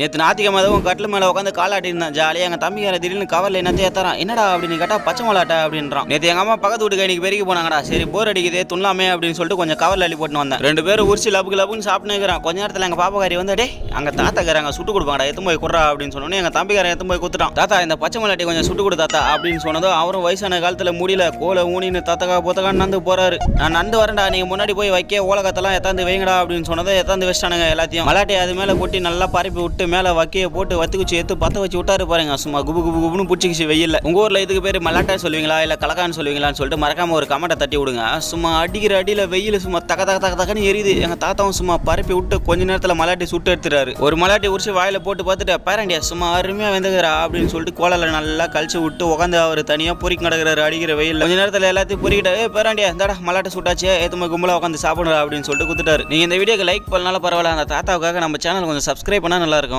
நேற்று நாத்திக அதுவும் கட்டில் மேலே உட்காந்து காலாட்டி இருந்தான் ஜாலியாக எங்கள் தம்பிக்கார திடீர்னு கவரில் என்னத்தையே தரான் என்னடா? அப்படின்னு கேட்டால் பச்சை மலாட்டை அப்படின்றான். நேற்று எங்கள் அம்மா பக்கத்து வீட்டுக்கு இன்னைக்கு பெருக்கி போனாங்கடா. சரி போர் அடிக்குதே துண்ணாமே அப்படின்னு சொல்லிட்டு கொஞ்சம் கவரில் அள்ளி போட்டு வந்தேன். ரெண்டு பேரும் உரிச்சு லபுக்கு லபுன்னு சாப்பிட்டுக்கிறான் கொஞ்ச நேரத்தில் எங்கள் பாப்பாக்காரி வந்து டே அங்கே தாத்தாக்காரங்க சுட்டு கொடுப்பாங்கடா எத்து போய் குடுறா அப்படின்னு சொன்னோன்னே எங்கள் தம்பிக்காரன் எத்து போய் குத்துட்டான் தாத்தா இந்த பச்சை மலாட்டி கொஞ்சம் சுட்டு கொடு தாத்தா அப்படின்னு சொன்னதும் அவரும் வயசான காலத்தில் முடியல. கோலை ஊனின்னு தாத்தக்கா போத்தக்கான்னு நந்து போறாரு. நான் நடந்து வரேன்டா நீங்கள் முன்னாடி போய் வைக்க ஓலகத்தெல்லாம் எத்தாந்து வைங்கடா அப்படின்னு சொன்னதை எத்தாந்து வச்சிட்டானுங்க எல்லாத்தையும். மலாட்டி அது மேலே கொட்டி நல்லா பரப்பி விட்டு மேலே வக்கையை போட்டு வத்து குச்சி எடுத்து பற்ற வச்சு விட்டாரு பாருங்க. சும்மா குபு குபு குபுன்னு பிடிச்சிக்கிச்சு வெயில்ல. உங்க ஊர்ல இதுக்கு பேர் மலாட்டா சொல்லுவீங்களா? இல்ல கலக்கான்னு சொல்லுவீங்களான்னு சொல்லிட்டு மறக்காம ஒரு கமெண்ட்டை தட்டி விடுங்க. சும்மா அடிக்கிற அடியில வெயில் சும்மா தக தக தக்க தகன்னு எரியுது. எங்க தாத்தாவும் சும்மா பரப்பி விட்டு கொஞ்ச நேரத்துல மலாட்டி சுட்டு எடுத்துறாரு ஒரு மலாட்டி உரிச்சு வாயில போட்டு பார்த்துட்டு பேரண்டியா சும்மா அருமையா வந்துக்கிறா அப்படின்னு சொல்லிட்டு கோலல நல்லா கழிச்சு விட்டு உட்காந்து அவர் தனியா பொறிக்க நடக்கிறாரு அடிக்கிற வெயில் கொஞ்ச நேரத்துல எல்லாத்தையும் பொறிக்கிட்டாரு பேரண்டியா பேராண்டியா இந்தாடா மலாட்டை சுட்டாச்சு. ஏத்துமா கும்பலா உட்காந்து சாப்பிடுறா அப்படின்னு சொல்லிட்டு குத்துட்டாரு. நீங்க இந்த வீடியோக்கு லைக் பண்ணாலும் பரவாயில்ல. அந்த தாத்தாவுக்காக நம்ம சேனல் கொஞ்சம் சப்ஸ்கிரைப் பண்ணா நல்லா இருக்கும்.